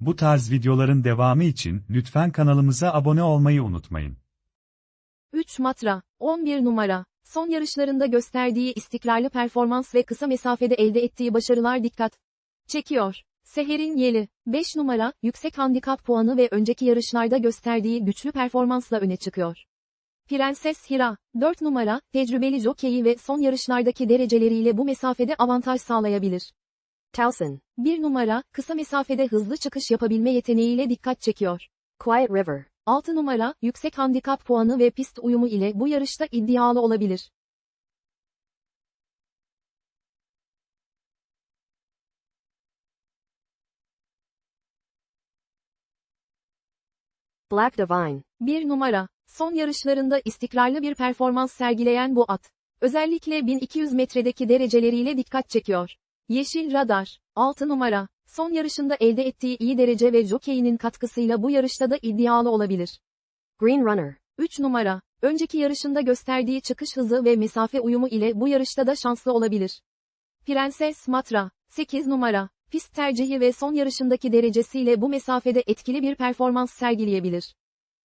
Bu tarz videoların devamı için lütfen kanalımıza abone olmayı unutmayın. 3 Matra, 11 numara, son yarışlarında gösterdiği istikrarlı performans ve kısa mesafede elde ettiği başarılar dikkat çekiyor. Seher'in Yeli, 5 numara, yüksek handikap puanı ve önceki yarışlarda gösterdiği güçlü performansla öne çıkıyor. Prenses Hira, 4 numara, tecrübeli jokeyi ve son yarışlardaki dereceleriyle bu mesafede avantaj sağlayabilir. Towson, 1 numara, kısa mesafede hızlı çıkış yapabilme yeteneğiyle dikkat çekiyor. Quiet River, 6 numara, yüksek handikap puanı ve pist uyumu ile bu yarışta iddialı olabilir. Black Divine, 1 numara, son yarışlarında istikrarlı bir performans sergileyen bu at. Özellikle 1200 metredeki dereceleriyle dikkat çekiyor. Yeşil Radar, 6 numara, son yarışında elde ettiği iyi derece ve jokeyinin katkısıyla bu yarışta da iddialı olabilir. Green Runner, 3 numara, önceki yarışında gösterdiği çıkış hızı ve mesafe uyumu ile bu yarışta da şanslı olabilir. Prenses Matra, 8 numara, pist tercihi ve son yarışındaki derecesiyle bu mesafede etkili bir performans sergileyebilir.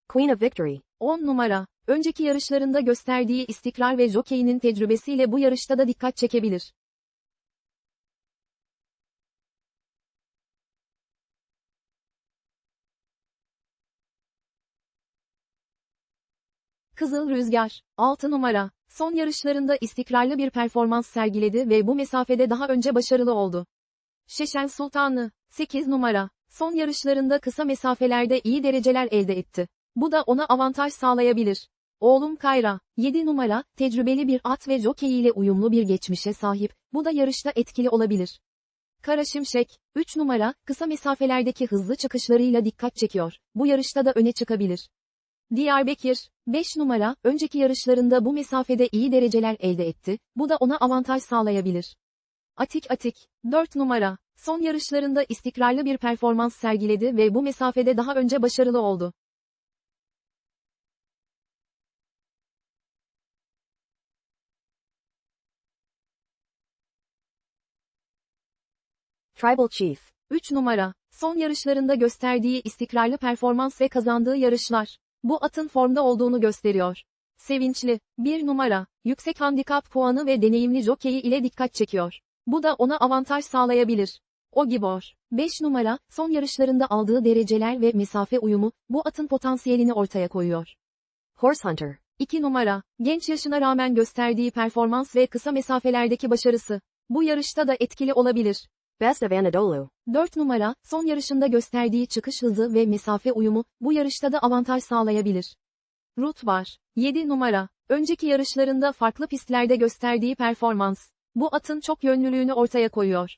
Queen of Victory, 10 numara, önceki yarışlarında gösterdiği istikrar ve jokeyinin tecrübesiyle bu yarışta da dikkat çekebilir. Kızıl Rüzgar, 6 numara, son yarışlarında istikrarlı bir performans sergiledi ve bu mesafede daha önce başarılı oldu. Şeşen Sultanlı, 8 numara, son yarışlarında kısa mesafelerde iyi dereceler elde etti. Bu da ona avantaj sağlayabilir. Oğlum Kayra, 7 numara, tecrübeli bir at ve jockey ile uyumlu bir geçmişe sahip, bu da yarışta etkili olabilir. Kara Şimşek, 3 numara, kısa mesafelerdeki hızlı çıkışlarıyla dikkat çekiyor, bu yarışta da öne çıkabilir. Diyarbakır, 5 numara, önceki yarışlarında bu mesafede iyi dereceler elde etti, bu da ona avantaj sağlayabilir. Atik Atik, 4 numara, son yarışlarında istikrarlı bir performans sergiledi ve bu mesafede daha önce başarılı oldu. Tribal Chief, 3 numara, son yarışlarında gösterdiği istikrarlı performans ve kazandığı yarışlar, bu atın formda olduğunu gösteriyor. Sevinçli, 1 numara, yüksek handikap puanı ve deneyimli jokeyi ile dikkat çekiyor. Bu da ona avantaj sağlayabilir. Ogibor, 5 numara, son yarışlarında aldığı dereceler ve mesafe uyumu, bu atın potansiyelini ortaya koyuyor. Horse Hunter, 2 numara, genç yaşına rağmen gösterdiği performans ve kısa mesafelerdeki başarısı, bu yarışta da etkili olabilir. Best of Anadolu, 4 numara, son yarışında gösterdiği çıkış hızı ve mesafe uyumu, bu yarışta da avantaj sağlayabilir. Rut var, 7 numara, önceki yarışlarında farklı pistlerde gösterdiği performans, bu atın çok yönlülüğünü ortaya koyuyor.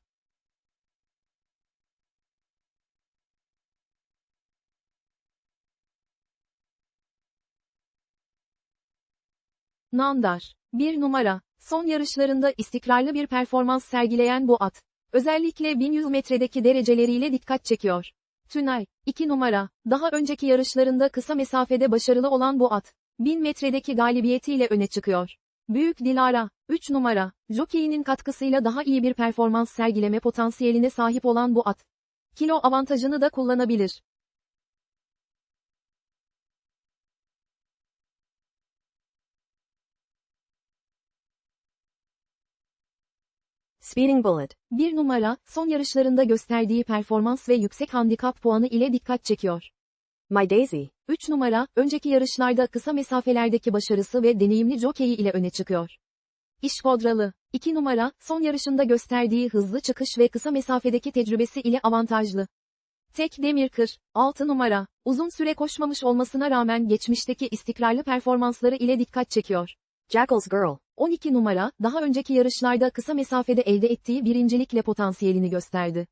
Nandar, 1 numara, son yarışlarında istikrarlı bir performans sergileyen bu at, özellikle 1100 metredeki dereceleriyle dikkat çekiyor. Tünay, 2 numara, daha önceki yarışlarında kısa mesafede başarılı olan bu at, 1000 metredeki galibiyetiyle öne çıkıyor. Büyük Dilara, 3 numara, jokeyinin katkısıyla daha iyi bir performans sergileme potansiyeline sahip olan bu at. Kilo avantajını da kullanabilir. Speeding Bullet, 1 numara, son yarışlarında gösterdiği performans ve yüksek handikap puanı ile dikkat çekiyor. My Daisy, 3 numara, önceki yarışlarda kısa mesafelerdeki başarısı ve deneyimli jokeyi ile öne çıkıyor. İşkodralı, 2 numara, son yarışında gösterdiği hızlı çıkış ve kısa mesafedeki tecrübesi ile avantajlı. Tek Demirkır, 6 numara, uzun süre koşmamış olmasına rağmen geçmişteki istikrarlı performansları ile dikkat çekiyor. Jackal's Girl, 12 numara, daha önceki yarışlarda kısa mesafede elde ettiği birincilikle potansiyelini gösterdi.